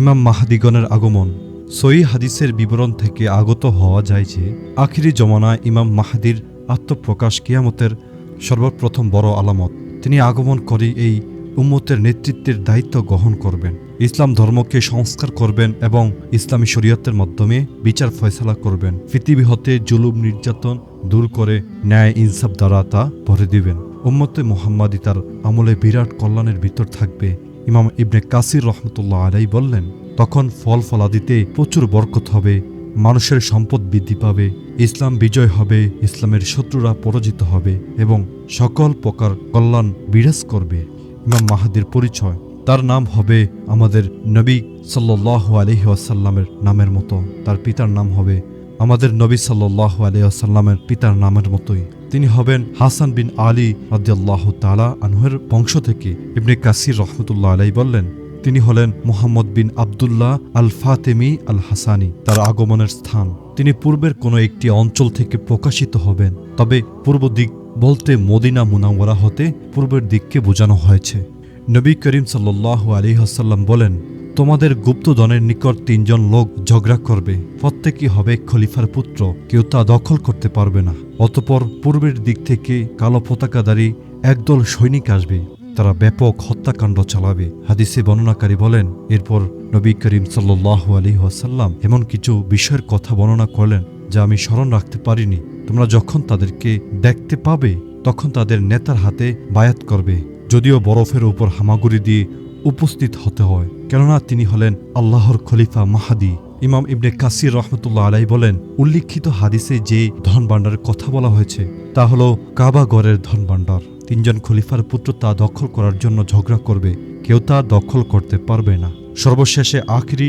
ইমাম মাহাদিগণের আগমন। সই হাদিসের বিবরণ থেকে আগত হওয়া যায় যে, আখিরি জমানায় ইমাম মাহাদির আত্মপ্রকাশ কিয়ামতের সর্বপ্রথম বড় আলামত। তিনি আগমন করে এই উম্মতের নেতৃত্বের দায়িত্ব গ্রহণ করবেন, ইসলাম ধর্মকে সংস্কার করবেন এবং ইসলামী শরীয়তের মাধ্যমে বিচার ফয়সলা করবেন। পৃথিবী হতে জুলুম নির্যাতন দূর করে ন্যায় ইনসাফ দ্বারা তা ভরে দিবেন। উম্মতে মোহাম্মদী তার আমলে বিরাট কল্যাণের ভিতর থাকবে। ইমাম ইবনে কাসির রহমতুল্লাহ আলাই বললেন, তখন ফল ফলাদিতে প্রচুর বরকত হবে, মানুষের সম্পদ বৃদ্ধি পাবে, ইসলাম বিজয় হবে, ইসলামের শত্রুরা পরাজিত হবে এবং সকল প্রকার কল্যাণ বিরাজ করবে। ইমাম মাহাদির পরিচয়, তার নাম হবে আমাদের নবী সাল্লাহ আলহি আসাল্লামের নামের মতো। তার পিতার নাম হবে আমাদের নবী সাল্লাহ আলহি আসাল্লামের পিতার নামের মতোই। তিনি হবেন হাসান বিন আলী আদিয়াল্লাহ তালা আনহের বংশ থেকে। ইবনে কাসির রহমতুল্লাহ আলাই বললেন, তিনি হলেন মোহাম্মদ বিন আবদুল্লাহ আল ফাতেমি আল হাসানি তার আগমনের স্থান। তিনি পূর্বের কোনো একটি অঞ্চল থেকে প্রকাশিত হবেন, তবে পূর্ব দিক বলতে মদিনা মুনাওয়ারা হতে পূর্বের দিককে বোঝানো হয়েছে। নবী করিম সাল্লাহ আলী হাসাল্লাম বলেন, তোমাদের গুপ্তধনের নিকট তিনজন লোক ঝগড়া করবে। প্রত্যেকই হবে খলিফার পুত্র, কেউ তা দখল করতে পারবে না। অতপর পূর্বের দিক থেকে কালো পতাকাধারী একদল সৈনিক আসবে। তারা ব্যাপক হত্যাকাণ্ড চালাবে। হাদিসে বর্ণনাকারী বলেন, এরপর নবী করিম সাল্লাহ আলী ওয়াসাল্লাম এমন কিছু বিষয়ের কথা বর্ণনা করলেন, যা আমি স্মরণ রাখতে পারিনি। তোমরা যখন তাদেরকে দেখতে পাবে, তখন তাদের নেতার হাতে বায়াত করবে। যদিও বরফের উপর হামাগুড়ি দিয়ে উপস্থিত হতে হয়, কেননা তিনি হলেন আল্লাহর খলিফা মাহাদি। ইমাম ইবনে কাসির রহমতুল্লাহ আলাই বলেন, উল্লিখিত হাদিসে যে ধন ভাণ্ডারের কথা বলা হয়েছে, তা হল কাবাগরের ধন ভাণ্ডার তিনজন খলিফার পুত্র তা দখল করার জন্য ঝগড়া করবে, কেউ তা দখল করতে পারবে না। সর্বশেষে আখরি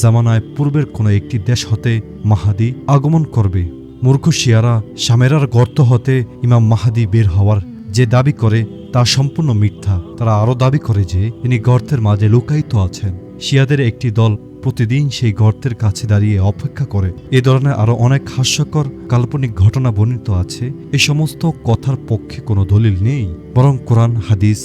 জামানায় পূর্বের কোনো একটি দেশ হতে মাহাদি আগমন করবে। মূর্খ শিয়ারা, সামেরার গর্ত হতে ইমাম মাহাদি বের হওয়ার যে দাবি করে, তা সম্পূর্ণ মিথ্যা। তারা আরও দাবি করে যে, তিনি গর্তের মাঝে লুকায়িত আছেন। শিয়াদের একটি দল প্রতিদিন সেই গর্তের কাছে দাঁড়িয়ে অপেক্ষা করে। এ ধরনের আরও অনেক হাস্যকর কাল্পনিক ঘটনা বর্ণিত আছে। এ সমস্ত কথার পক্ষে কোনো দলিল নেই, বরং কোরআন, হাদিস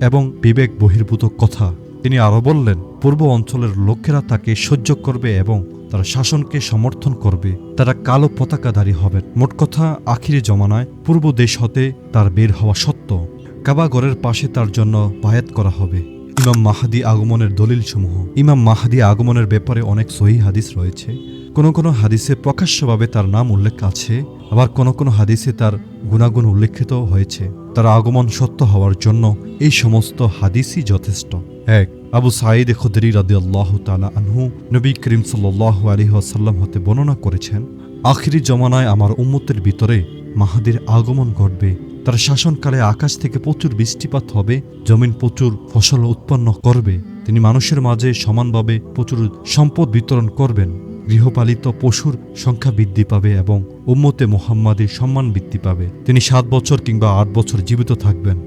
এবং বিবেক বহির্ভূত কথা। তিনি আরও বললেন, পূর্ব অঞ্চলের লোকেরা তাকে সহ্য করবে এবং তার শাসনকে সমর্থন করবে, তারা কালো পতাকাধারী হবেন। মোট কথা, আখিরি জমানায় পূর্ব দেশ হতে তার বের হওয়া সত্য। কাবাগরের পাশে তার জন্য বায়াত করা হবে। ইমাম মাহাদি আগমনের দলিলসমূহ। ইমাম মাহাদি আগমনের ব্যাপারে অনেক সহি হাদিস রয়েছে। কোনো কোনো হাদিসে প্রকাশ্যভাবে তার নাম উল্লেখ আছে, আবার কোনো কোনো হাদিসে তার গুণাগুণ উল্লেখিত হয়েছে। তার আগমন সত্য হওয়ার জন্য এই সমস্ত হাদিসই যথেষ্ট। এক আবু সাঈদ খুদরি রাদি আল্লাহ তালা আনহু নবী করিম সাল্লাহ আলী আসাল্লাম হতে বর্ণনা করেছেন, আখিরি জমানায় আমার উম্মতের ভিতরে মাহাদির আগমন ঘটবে। তার শাসনকালে আকাশ থেকে প্রচুর বৃষ্টিপাত হবে, জমিন প্রচুর ফসল উৎপন্ন করবে। তিনি মানুষের মাঝে সমানভাবে প্রচুর সম্পদ বিতরণ করবেন। গৃহপালিত পশুর সংখ্যা বৃদ্ধি পাবে এবং উম্মতে মোহাম্মাদের সম্মান বৃদ্ধি পাবে। তিনি সাত বছর কিংবা আট বছর জীবিত থাকবেন।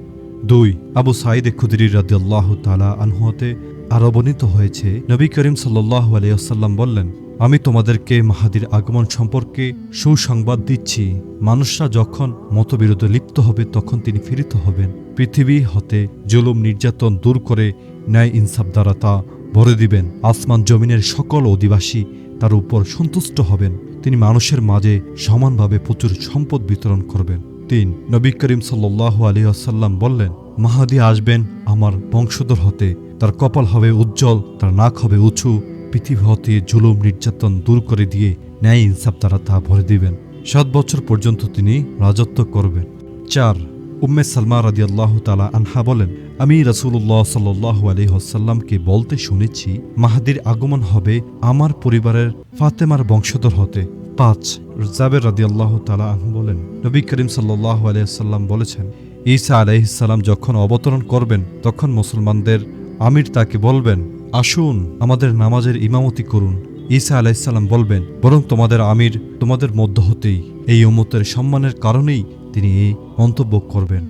দুই, আবু সাইদ খুদরি রাদিয়াল্লাহু তালা আনহুতে আরও বর্ণিত হয়েছে। নবী করিম সাল্লাহ আলিয়াল্লাম বললেন, আমি তোমাদেরকে মাহাদির আগমন সম্পর্কে সুসংবাদ দিচ্ছি। মানুষরা যখন মতবিরোধে লিপ্ত হবে, তখন তিনি ফিরিত হবেন। পৃথিবী হতে জুলুম নির্যাতন দূর করে ন্যায় ইনসাফ দ্বারা তা ভরে দিবেন। আসমান জমিনের সকল অধিবাসী তার উপর সন্তুষ্ট হবেন। তিনি মানুষের মাঝে সমানভাবে প্রচুর সম্পদ বিতরণ করবেন। তিন নবী করিম সাল্লাহ আলী আসাল্লাম বললেন, মাহাদি আসবেন আমার বংশধর হতে। তার কপাল হবে উজ্জ্বল, তার নাক হবে উঁচু। পৃথিবী হতে জুলুম, নির্যাতন দূর করে দিয়ে ন্যায় ইনসাফ দ্বারা তা ভরে দিবেন। সাত বছর পর্যন্ত তিনি রাজত্ব করবেন। চার, উম্মে সালমা রাদি আল্লাহ তালা আনহা বলেন, আমি রসুল্লাহ সাল্লাহ আলহ্লামকে বলতে শুনেছি, মাহাদির আগমন হবে আমার পরিবারের ফাতেমার বংশধর হতে। পাঁচ জাবের রাদি আল্লাহ তালা আনহু বলেন, নবী করিম সাল্লাহ আলহাম বলেছেন, ঈসা আলাইহিসাল্লাম যখন অবতরণ করবেন, তখন মুসলমানদের আমির তাকে বলবেন, আসুন, আমাদের নামাজের ইমামতি করুন। ঈসা আলাইসাল্লাম বলবেন, বরং তোমাদের আমির তোমাদের মধ্য হতেই, এই উম্মতের সম্মানের কারণেই তিনি এই মন্তব্য করবেন।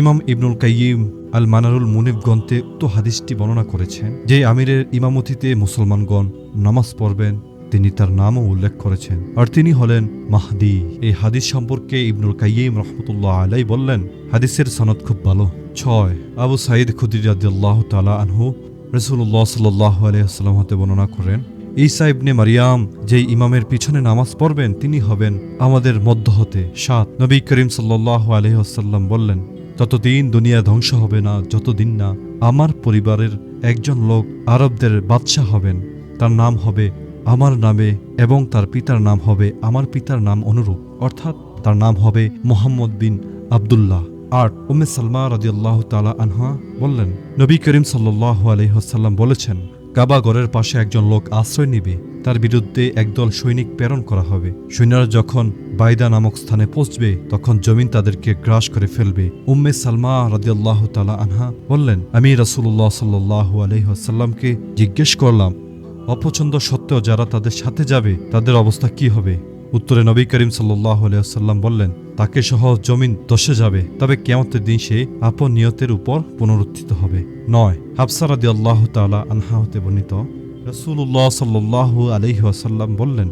ইমাম ইবনুল কাইয়িম আল মানারুল মুনিফ গ্রন্থে উক্ত হাদিসটি বর্ণনা করেছেন, যে আমিরের ইমামতিতে মুসলমানগণ নামাজ পড়বেন তিনি তার নামও উল্লেখ করেছেন। আর তিনি হলেন মাহদি। এই হাদিস সম্পর্কে ইবনুল কাইয়িম রহমতুল্লাহ আলাই বললেন, হাদিসের সনদ খুব ভালো। ছয়, আবু সাইদ খুদির রাদিয়াল্লাহু তালা আনহু রসুল্লাহ সাল্লাহ হতে বর্ণনা করেন, ঈসা ইবনে মারিয়াম যেই ইমামের পিছনে নামাজ পড়বেন, তিনি হবেন আমাদের মধ্য হতে। সাত, নবী করিম সাল্লাহ আলহাম বললেন ততদিন দুনিয়া ধ্বংস হবে না, যতদিন না আমার পরিবারের একজন লোক আরবদের বাদশাহ হবেন, তার নাম হবে আমার নামে এবং তার পিতার নাম হবে আমার পিতার নাম অনুরূপ। অর্থাৎ তার নাম হবে মোহাম্মদ বিন আবদুল্লাহ। আর উম্মে সালমা রাজিয়াল্লাহ তালা আনহা বললেন, নবী করিম সাল্লাহ আলহিহাসাল্লাম বলেছেন কাবাগরের পাশে একজন লোক আশ্রয় নিবে, তার বিরুদ্ধে একদল সৈনিক প্রেরণ করা হবে। সৈন্যরা যখন বাইদা নামক স্থানে পৌঁছবে, তখন জমিন তাদেরকে গ্রাস করে ফেলবে। উম্মে সালমা রাদিয়াল্লাহ তালা আনহা বললেন, আমি রাসুল্লাহ সাল্লাহ আলহিহাসাল্লামকে জিজ্ঞেস করলাম অপছন্দ সত্ত্বেও যারা তাদের সাথে যাবে, তাদের অবস্থা কি হবে? উত্তরে নবী করিম সাল্লাহ আলিয়াল্লাম বললেন, তাকে সহ জমিন দশে যাবে, তবে কেমতের দিন সে আপন নিয়তের উপর পুনরুত্থিত হবে। নয় হাফসারাদি আল্লাহ তালা আনহা হতে বর্ণিত রসুল্লাহ সাল্লাহ আলহি বললেন,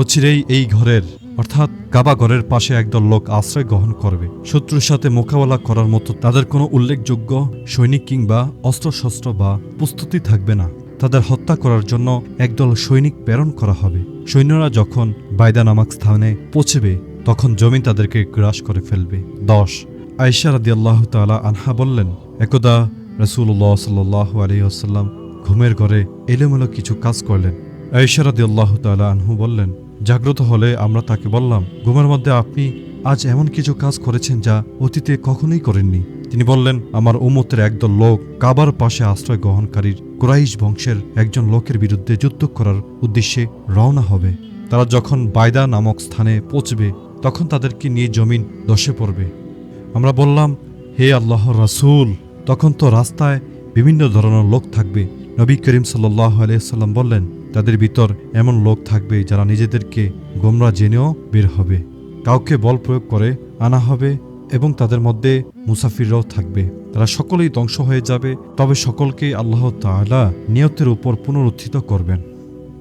অচিরেই এই ঘরের, অর্থাৎ কাবা ঘরের পাশে একদল লোক আশ্রয় গ্রহণ করবে। শত্রুর সাথে মোকাবেলা করার মতো তাদের কোনো উল্লেখযোগ্য সৈনিক কিংবা অস্ত্রশস্ত্র বা প্রস্তুতি থাকবে না। তাদের হত্যা করার জন্য একদল সৈনিক প্রেরণ করা হবে। সৈন্যরা যখন বাইদা নামক স্থানে পৌঁছবে, তখন জমি তাদেরকে গ্রাস করে ফেলবে। দশ আয়সা রাদি আল্লাহ তালা আনহা বললেন, একদা রসুল্লাহ সাল্লাহ আলহিহাসাল্লাম ঘুমের ঘরে এলোমেলো কিছু কাজ করলেন। আয়সা রাদি আল্লাহ তালা আনহু বললেন, জাগ্রত হলে আমরা তাকে বললাম, ঘুমের মধ্যে আপনি আজ এমন কিছু কাজ করেছেন যা অতীতে কখনোই করেননি তিনি বললেন, আমার উমতের একদল লোক কাবার পাশে আশ্রয় গ্রহণকারীর কুরাইশ বংশের একজন লোকের বিরুদ্ধে যুদ্ধ করার উদ্দেশ্যে রওনা হবে। তারা যখন বায়দা নামক স্থানে পৌঁছবে, তখন তাদেরকে নিয়ে জমিন দশে পড়বে। আমরা বললাম, হে আল্লাহ রাসূল! তখন তো রাস্তায় বিভিন্ন ধরনের লোক থাকবে। নবী করিম সাল্লাহ আলিয়াল্লাম বললেন, তাদের ভিতর এমন লোক থাকবে যারা নিজেদেরকে গোমরা জেনেও বের হবে। কাউকে বল প্রয়োগ করে আনা হবে এবং তাদের মধ্যে মুসাফিররাও থাকবে। তারা সকলেই ধ্বংস হয়ে যাবে, তবে সকলকে আল্লাহ তাআলা নিয়তের উপর পুনরুত্থিত করবেন।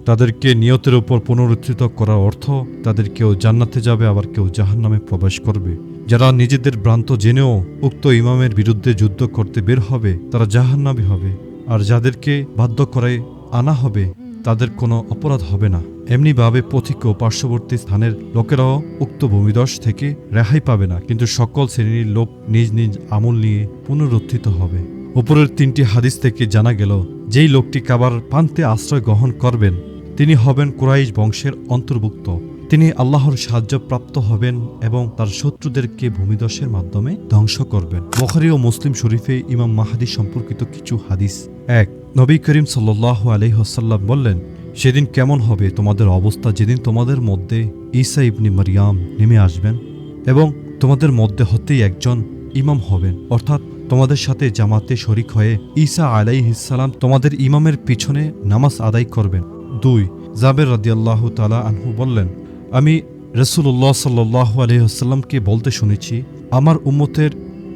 তাদেরকে নিয়তের উপর পুনরুত্থিত করার অর্থ, তাদের কেউ জান্নাতে যাবে, আবার কেউ জাহান্নামে প্রবেশ করবে। যারা নিজেদের ভ্রান্ত জেনেও উক্ত ইমামের বিরুদ্ধে যুদ্ধ করতে বের হবে, তারা জাহান্নামী হবে। আর যাদেরকে বাধ্য করে আনা হবে তাদের কোনো অপরাধ হবে না। এমনিভাবে পথিক ও পার্শ্ববর্তী স্থানের লোকেরাও উক্ত ভূমিদশ থেকে রেহাই পাবে না, কিন্তু সকল শ্রেণির লোক নিজ নিজ আমল নিয়ে পুনরুত্থিত হবে। উপরের তিনটি হাদিস থেকে জানা গেল, যেই লোকটি কাবার প্রান্তে আশ্রয় গ্রহণ করবেন, তিনি হবেন কুরাইশ বংশের অন্তর্ভুক্ত। তিনি আল্লাহর সাহায্য প্রাপ্ত হবেন এবং তার শত্রুদেরকে ভূমিদশের মাধ্যমে ধ্বংস করবেন। বখারি ও মুসলিম শরীফে ইমাম মাহাদি সম্পর্কিত কিছু হাদিস। এক নবী করিম সাল্লাহ আলহ্লাম বললেন, সেদিন কেমন হবে তোমাদের অবস্থা যেদিন তোমাদের মধ্যে ঈসা ইবনি মারিয়াম নেমে আসবেন এবং তোমাদের মধ্যে হতেই একজন ইমাম হবেন। অর্থাৎ তোমাদের সাথে জামাতে শরিক হয়ে ঈসা আলাইহিসাল্লাম তোমাদের ইমামের পিছনে নামাজ আদায় করবেন। দুই, জাবের রাদিয়াল্লাহু তালা আনহু বললেন, আমি রসুল্লাহ সাল্লাহ আলহিহাস্লামকে বলতে শুনেছি, আমার উম্মতের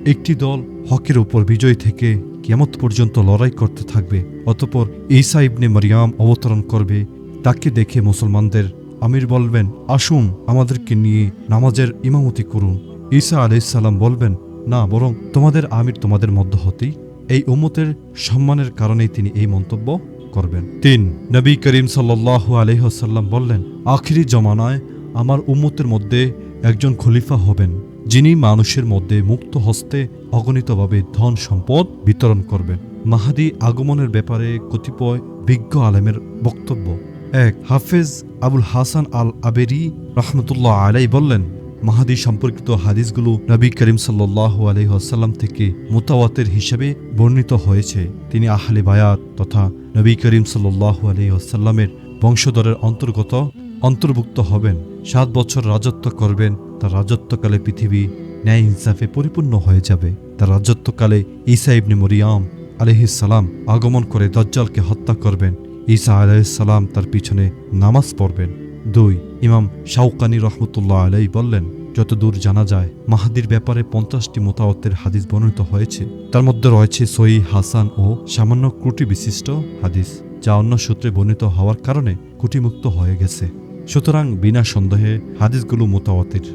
একটি দল হকের উপর বিজয় থেকে কেমত পর্যন্ত লড়াই করতে থাকবে, অতপর ঈসা ইবনে মারিয়াম অবতরণ করবে। তাকে দেখে মুসলমানদের আমির বলবেন, আসুন, আমাদেরকে নিয়ে নামাজের ইমামতি করুন। ঈসা আলাইসাল্লাম বলবেন, না, বরং তোমাদের আমির তোমাদের মধ্য হতেই এই উম্মতের সম্মানের কারণেই তিনি এই মন্তব্য করবেন। তিন, নবী করিম সাল্লাহ আলহ্লাম বললেন, আখিরি জমানায় আমার উম্মতের মধ্যে একজন খলিফা হবেন। যিনি মানুষের মধ্যে মুক্ত হস্তে অগণিতভাবে ধন সম্পদ বিতরণ করবেন। মাহাদি আগমনের ব্যাপারে কতিপয় বিজ্ঞ আলেমের বক্তব্য। এক, হাফেজ আবুল হাসান আল আবেরি রহমতুল্লাহ আলাই বললেন, মাহাদি সম্পর্কিত হাদিসগুলো নবী করিম সাল্লাহ আলহাসাল্লাম থেকে মোতাওয়াতের হিসেবে বর্ণিত হয়েছে। তিনি আহলে বায়াত তথা নবী করিম সাল্লাহ আলহিহাসাল্লামের বংশধরের অন্তর্গত, অন্তর্ভুক্ত হবেন। সাত বছর রাজত্ব করবেন তার রাজত্বকালে পৃথিবী ন্যায় ইনসাফে পরিপূর্ণ হয়ে যাবে। তার রাজত্বকালে ঈসা ইবনে মরিয়াম আলহিসাল্লাম আগমন করে দজ্জালকে হত্যা করবেন। ঈসা আলাইসাল্লাম তার পিছনে নামাজ পড়বেন। দুই, ইমাম শাউকানি রহমতুল্লাহ আলাই বললেন, যতদূর জানা যায়, মাহাদির ব্যাপারে পঞ্চাশটি মোতাবতের হাদিস বর্ণিত হয়েছে। তার মধ্যে রয়েছে সই হাসান ও সামান্য ত্রুটি বিশিষ্ট হাদিস, যা অন্য সূত্রে বর্ণিত হওয়ার কারণে কুটিমুক্ত হয়ে গেছে। সুতরাং বিনা সন্দেহে হাদিসগুলো মোতাবতের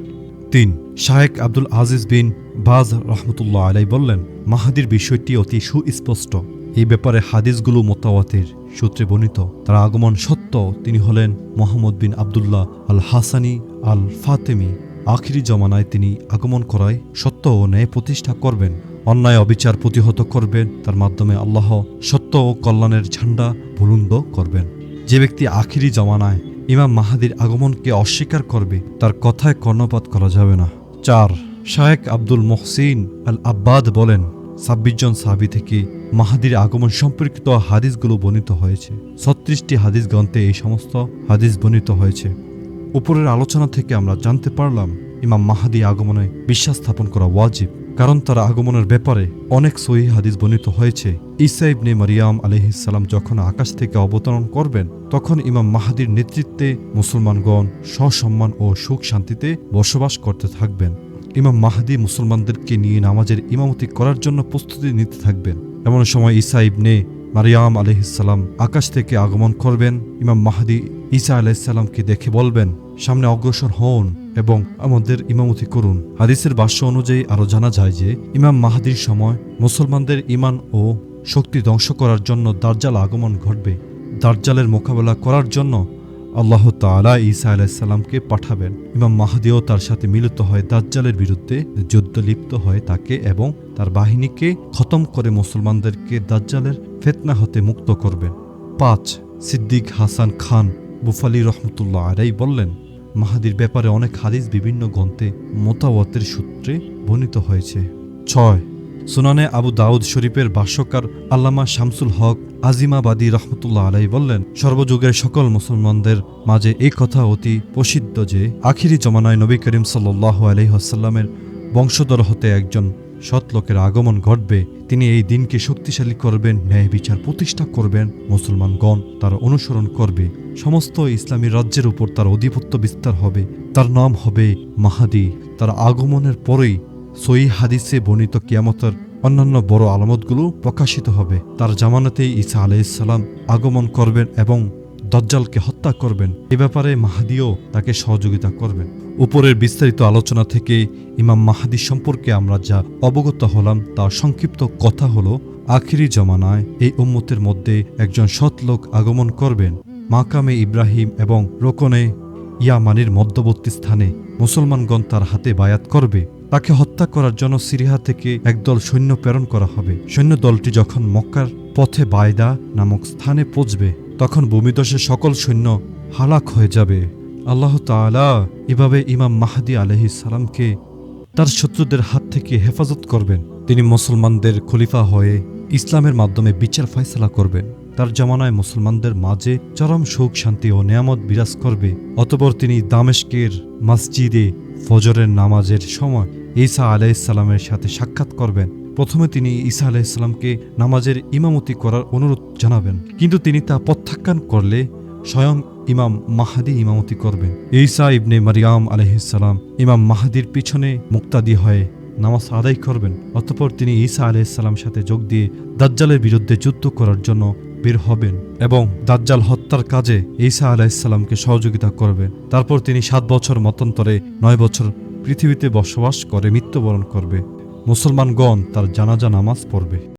তিন শায়েক আব্দুল আজিজ বিন বাজ রহমতুল্লাহ আলাই বললেন, মাহাদির বিষয়টি অতি সুস্পষ্ট। এই ব্যাপারে হাদিসগুলো মোতাওয়াতের সূত্রে বর্ণিত। তার আগমন সত্য। তিনি হলেন মোহাম্মদ বিন আবদুল্লাহ আল হাসানি আল ফাতেমি আখিরি জমানায় তিনি আগমন করায় সত্য ও ন্যায় প্রতিষ্ঠা করবেন। অন্যায় অবিচার প্রতিহত করবেন। তার মাধ্যমে আল্লাহ সত্য ও কল্যাণের ঝান্ডা বুলন্দ করবেন। যে ব্যক্তি আখিরি জমানায় ইমাম মাহাদির আগমনকে অস্বীকার করবে, তার কথায় কর্ণপাত করা যাবে না। চার শায়েক আব্দুল মোহসিন আল আব্বাদ বলেন, ছাব্বিশ জন সাহাবি থেকে মাহাদির আগমন সম্পর্কিত হাদিসগুলো বর্ণিত হয়েছে। ছত্রিশটি হাদিস গ্রন্থে এই সমস্ত হাদিস বর্ণিত হয়েছে। উপরের আলোচনা থেকে আমরা জানতে পারলাম, ইমাম মাহাদি আগমনে বিশ্বাস স্থাপন করা ওয়াজিব। কারণ তার আগমনের ব্যাপারে অনেক সহি হাদিস বর্ণিত হয়েছে। ঈসা ইবনে মারিয়াম আলহিসাল্লাম যখন আকাশ থেকে অবতরণ করবেন, তখন ইমাম মাহাদির নেতৃত্বে মুসলমানগণ সসম্মান ও সুখ শান্তিতে বসবাস করতে থাকবেন। ইমাম মাহাদি মুসলমানদেরকে নিয়ে নামাজের ইমামতি করার জন্য প্রস্তুতি নিতে থাকবেন। এমন সময় ঈসা ইবনে মারিয়াম আলহিসাল্লাম আকাশ থেকে আগমন করবেন। ইমাম মাহাদি ঈসা আলাইসাল্লামকে দেখে বলবেন, সামনে অগ্রসর হন। এবং আমাদের ইমামতি করুন। হাদিসের ভাষ্য অনুযায়ী আরও জানা যায় যে, ইমাম মাহাদির সময় মুসলমানদের ইমান ও শক্তি ধ্বংস করার জন্য দার্জাল আগমন ঘটবে। দার্জালের মোকাবেলা করার জন্য আল্লাহ তালা ঈসা আলাইসাল্লামকে পাঠাবেন। ইমাম মাহাদিও তার সাথে মিলিত হয় দাজ্জালের বিরুদ্ধে, যুদ্ধ লিপ্ত হয় তাকে এবং তার বাহিনীকে খতম করে মুসলমানদেরকে দাজ্জালের ফেতনা হতে মুক্ত করবেন। পাঁচ, সিদ্দিক হাসান খান বুফালি রহমতুল্লাহ আরাই বললেন মাহাদির ব্যাপারে অনেক হাদিস বিভিন্ন গ্রন্থে মোতাওয়াতের সূত্রে বর্ণিত হয়েছে। ছয়, সুনানে আবু দাউদ শরীফের ভাষ্যকার আল্লামা শামসুল হক আজিমাবাদী রহমতুল্লাহ আলাই বললেন, সর্বযুগের সকল মুসলমানদের মাঝে এই কথা অতি প্রসিদ্ধ যে, আখিরি জমানায় নবী করিম সাল্লাহ আলহিহাসাল্লামের বংশধর হতে একজন সৎ লোকের আগমন ঘটবে, তিনি এই দিনকে শক্তিশালী করবেন, ন্যায় বিচার প্রতিষ্ঠা করবেন, মুসলমানগণ তার অনুসরণ করবে, সমস্ত ইসলামী রাজ্যের উপর তার আধিপত্য বিস্তার হবে, তার নাম হবে মাহাদি। তার আগমনের পরেই সই হাদিসে বর্ণিত কিয়ামতের অন্যান্য বড় আলামতগুলো প্রকাশিত হবে। তার জামানাতেই ঈসা আলাইসাল্লাম আগমন করবেন এবং দজ্জালকে হত্যা করবেন। এ ব্যাপারে মাহাদিও তাকে সহযোগিতা করবেন। উপরের বিস্তারিত আলোচনা থেকে ইমাম মাহাদি সম্পর্কে আমরা যা অবগত হলাম, তার সংক্ষিপ্ত কথা হলো, আখিরি জমানায় এই উম্মতের মধ্যে একজন সৎ লোক আগমন করবেন। মাকামে ইব্রাহিম এবং রোকনে ইয়ামানির মধ্যবর্তী স্থানে মুসলমানগণ তার হাতে বায়াত করবে। তাকে হত্যা করার জন্য সিরিয়া থেকে একদল সৈন্য প্রেরণ করা হবে। সৈন্য দলটি যখন মক্কার পথে বায়দা নামক স্থানে পৌঁছবে, তখন ভূমিদশে সকল সৈন্য হালাক হয়ে যাবে। আল্লাহ তাআলা এভাবে ইমাম মাহাদি সালামকে তার শত্রুদের হাত থেকে হেফাজত করবেন। তিনি মুসলমানদের খলিফা হয়ে ইসলামের মাধ্যমে বিচার ফয়সলা করবেন। তার জমানায় মুসলমানদের মাঝে চরম সুখ, শান্তি ও নিয়ামত বিরাজ করবে। অতপর তিনি দামেশকের মসজিদে ফজরের নামাজের সময় ঈসা আলাইসাল্লামের সাথে সাক্ষাৎ করবেন। প্রথমে তিনি ঈসা আলাইসাল্লামকে নামাজের ইমামতি করার অনুরোধ জানাবেন। কিন্তু তিনি তা প্রত্যাখ্যান করলে স্বয়ং ইমাম মাহাদি ইমামতি করবেন। ঈসা ইবনে মারিয়াম আলহিসাল্লাম ইমাম মাহাদির পিছনে মুক্তাদি হয়ে নামাজ আদায় করবেন। অতপর তিনি ঈসা আলাইসাল্লাম সাথে যোগ দিয়ে দাজ্জালের বিরুদ্ধে যুদ্ধ করার জন্য বের হবেন এবং দাজ্জাল হত্যার কাজে ঈসা আলাইসাল্লামকে সহযোগিতা করবেন। তারপর তিনি সাত বছর মতান্তরে নয় বছর পৃথিবীতে বসবাস করে মৃত্যুবরণ করবে। মুসলমানগণ তার জানাজা নামাজ পড়বে।